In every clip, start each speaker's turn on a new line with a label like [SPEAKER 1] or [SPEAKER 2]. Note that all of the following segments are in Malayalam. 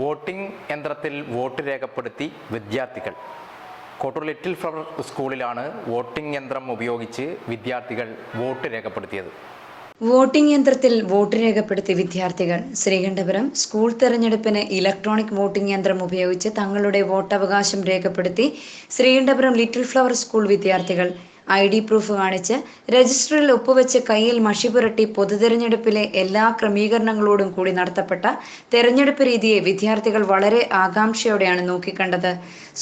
[SPEAKER 1] വോട്ടിംഗ് യന്ത്രത്തിൽ വോട്ട് രേഖപ്പെടുത്തി വിദ്യാർത്ഥികൾ. കോട്ടൂർ ലിറ്റിൽ ഫ്ലവർ സ്കൂളിലാണ് വോട്ടിംഗ് യന്ത്രം ഉപയോഗിച്ച് വിദ്യാർത്ഥികൾ വോട്ട് രേഖപ്പെടുത്തിയത്.
[SPEAKER 2] വോട്ടിംഗ് യന്ത്രത്തിൽ വോട്ട് രേഖപ്പെടുത്തിയ വിദ്യാർത്ഥികൾ ശ്രീകണ്ഠപുരം സ്കൂൾ തെരഞ്ഞെടുപ്പിന് ഇലക്ട്രോണിക് വോട്ടിംഗ് യന്ത്രം ഉപയോഗിച്ച് തങ്ങളുടെ വോട്ടവകാശം രേഖപ്പെടുത്തി ശ്രീകണ്ഠപുരം ലിറ്റിൽ ഫ്ലവർ സ്കൂൾ വിദ്യാർത്ഥികൾ ഐ ഡി പ്രൂഫ് കാണിച്ച് രജിസ്റ്ററിൽ ഒപ്പുവെച്ച് കയ്യിൽ മഷി പുരട്ടി പൊതുതെരഞ്ഞെടുപ്പിലെ എല്ലാ ക്രമീകരണങ്ങളോടും കൂടി നടത്തപ്പെട്ട തെരഞ്ഞെടുപ്പ് രീതിയെ വിദ്യാർത്ഥികൾ വളരെ ആകാംക്ഷയോടെയാണ് നോക്കിക്കണ്ടത്.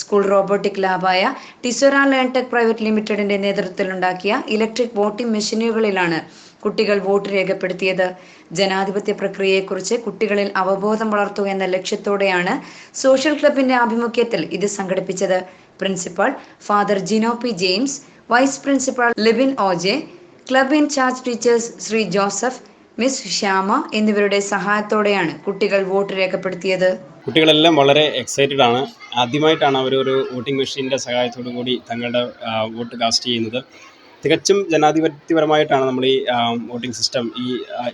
[SPEAKER 2] സ്കൂൾ റോബോട്ടിക് ലാബായ ടിസൊറ ലേൺടെക് പ്രൈവറ്റ് ലിമിറ്റഡിന്റെ നേതൃത്വത്തിലുണ്ടാക്കിയ ഇലക്ട്രിക് വോട്ടിംഗ് മെഷീനുകളിലാണ് കുട്ടികൾ വോട്ട് രേഖപ്പെടുത്തിയത്. ജനാധിപത്യ പ്രക്രിയയെക്കുറിച്ച് കുട്ടികളിൽ അവബോധം വളർത്തുക എന്ന ലക്ഷ്യത്തോടെയാണ് സോഷ്യൽ ക്ലബിന്റെ ആഭിമുഖ്യത്തിൽ ഇത് സംഘടിപ്പിച്ചത്. Principal father Jino P James vice principal Libin O J club in charge teachers Shri Joseph miss Shyama എന്നിവരുടെ സഹായത്തോടെയാണ് കുട്ടികൾ വോട്ട് രേഖപ്പെടുത്തിയത്.
[SPEAKER 3] കുട്ടികളെല്ലാം വളരെ എക്സൈറ്റഡ് ആണ്. ആദ്യമായിട്ടാണ് അവർ ഒരു വോട്ടിംഗ് മെഷീന്റെ സഹായത്തോടു കൂടി തങ്ങളുടെ വോട്ട് കാസ്റ്റ് ചെയ്യുന്നത്. തികച്ചും ജനാധിപത്യപരമായിട്ടാണ് നമ്മൾ ഈ വോട്ടിംഗ് സിസ്റ്റം ഈ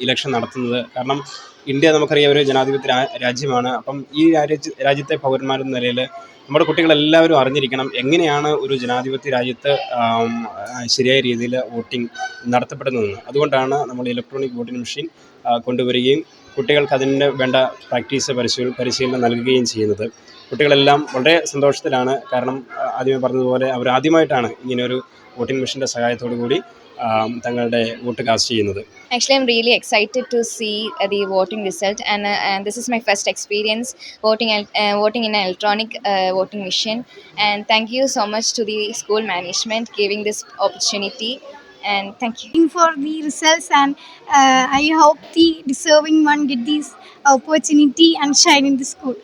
[SPEAKER 3] ഇലക്ഷൻ നടത്തുന്നത്. കാരണം ഇന്ത്യ നമുക്കറിയാം ഒരു ജനാധിപത്യ രാജ്യമാണ്. അപ്പം ഈ രാജ്യ രാജ്യത്തെ പൗരന്മാരെന്ന നിലയിൽ നമ്മുടെ കുട്ടികളെല്ലാവരും അറിഞ്ഞിരിക്കണം എങ്ങനെയാണ് ഒരു ജനാധിപത്യ രാജ്യത്ത് ശരിയായ രീതിയിൽ വോട്ടിംഗ് നടത്തപ്പെടുന്നതെന്ന്. അതുകൊണ്ടാണ് നമ്മൾ ഇലക്ട്രോണിക് വോട്ടിംഗ് മെഷീൻ കൊണ്ടുവരികയും കുട്ടികൾക്ക് അതിന് വേണ്ട പ്രാക്ടീസ് പരിശീലനം പരിശീലനം നൽകുകയും ചെയ്യുന്നത്. കുട്ടികളെല്ലാം വളരെ സന്തോഷത്തിലാണ്. കാരണം ആദ്യമേ പറഞ്ഞതുപോലെ അവർ ആദ്യമായിട്ടാണ് ഇങ്ങനെ ഒരു വോട്ടിംഗ് മെഷീന്റെ സഹായത്തോടു കൂടി തങ്ങളുടെ വോട്ട് കാസ്റ്റ് ചെയ്യുന്നത്.
[SPEAKER 4] Actually I'm really excited to see the voting result and this is my first experience voting voting in a electronic voting machine and thank you so much to the school management giving this opportunity and
[SPEAKER 5] thank you for the results and I hope the deserving one get these opportunity and shine in the school